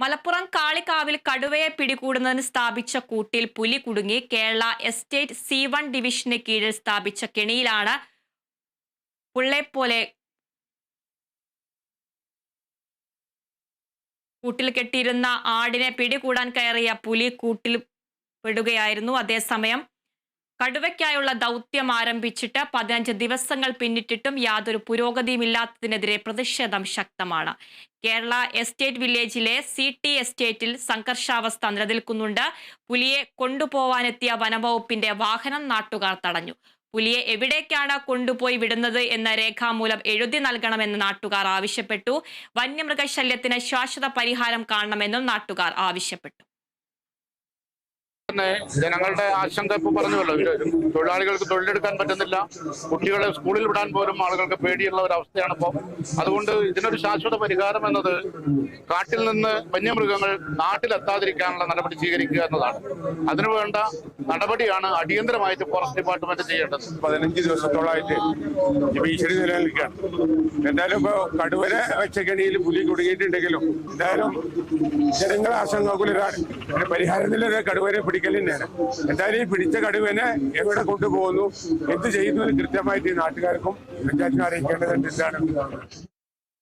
മലപ്പുറം കാളിക്കാവിൽ കടുവയെ പിടികൂടുന്നതിന് സ്ഥാപിച്ച കൂട്ടിൽ പുലി കുടുങ്ങി കേരള എസ്റ്റേറ്റ് സി വൺ ഡിവിഷന് കീഴിൽ സ്ഥാപിച്ച കെണിയിലാണ് പുള്ളെപ്പോലെ കൂട്ടിൽ കെട്ടിയിരുന്ന ആടിനെ പിടികൂടാൻ കയറിയ പുലി കൂട്ടിൽ പെടുകയായിരുന്നു. അതേസമയം കടുവയ്ക്കായുള്ള ദൗത്യം ആരംഭിച്ചിട്ട് പതിനഞ്ച് ദിവസങ്ങൾ പിന്നിട്ടിട്ടും യാതൊരു പുരോഗതിയുമില്ലാത്തതിനെതിരെ പ്രതിഷേധം ശക്തമാണ്. കേരള എസ്റ്റേറ്റ് വില്ലേജിലെ സി ടി എസ്റ്റേറ്റിൽ സംഘർഷാവസ്ഥ നിലനിൽക്കുന്നുണ്ട്. പുലിയെ കൊണ്ടുപോവാനെത്തിയ വനംവകുപ്പിന്റെ വാഹനം നാട്ടുകാർ തടഞ്ഞു. പുലിയെ എവിടേക്കാണ് കൊണ്ടുപോയി വിടുന്നത് എന്ന രേഖാമൂലം എഴുതി നൽകണമെന്ന് നാട്ടുകാർ ആവശ്യപ്പെട്ടു. വന്യമൃഗശല്യത്തിന് ശാശ്വത പരിഹാരം കാണണമെന്നും നാട്ടുകാർ ആവശ്യപ്പെട്ടു. തന്നെ ജനങ്ങളുടെ ആശങ്ക ഇപ്പൊ പറഞ്ഞുവല്ലോ. തൊഴിലാളികൾക്ക് തൊഴിലെടുക്കാൻ പറ്റുന്നില്ല. കുട്ടികളെ സ്കൂളിൽ വിടാൻ പോലും ആളുകൾക്ക് പേടിയുള്ള ഒരു അവസ്ഥയാണ് ഇപ്പോൾ അതുകൊണ്ട് ഇതിനൊരു ശാശ്വത പരിഹാരം എന്നത് കാട്ടിൽ നിന്ന് വന്യമൃഗങ്ങൾ നാട്ടിലെത്താതിരിക്കാനുള്ള നടപടി സ്വീകരിക്കുക എന്നതാണ്. അതിനുവേണ്ട നടപടിയാണ് അടിയന്തരമായിട്ട് ഫോറസ്റ്റ് ഡിപ്പാർട്ട്മെന്റ് ചെയ്യേണ്ടത്. പതിനഞ്ച് ദിവസത്തോളമായിട്ട് ഈ ഭീഷണി നിലനിൽക്കുകയാണ്. എന്തായാലും ഇപ്പൊ കടുവരെ വെച്ച കെണിയിൽ പുലി കുടുങ്ങിയിട്ടുണ്ടെങ്കിലും എന്തായാലും ജനങ്ങളെ ആശങ്കക്കുലരാണ് അതിന് പരിഹാരം നില കടുവരെ പിടിക്കൽ തന്നെയാണ്. എന്തായാലും ഈ പിടിച്ച കടുവനെ എവിടെ കൊണ്ടുപോകുന്നു? എന്ത് ചെയ്യുന്നു കൃത്യമായിട്ട് ഈ നാട്ടുകാർക്കും പഞ്ചായത്തിനും അറിയിക്കേണ്ടതുണ്ട്. എന്താണ്?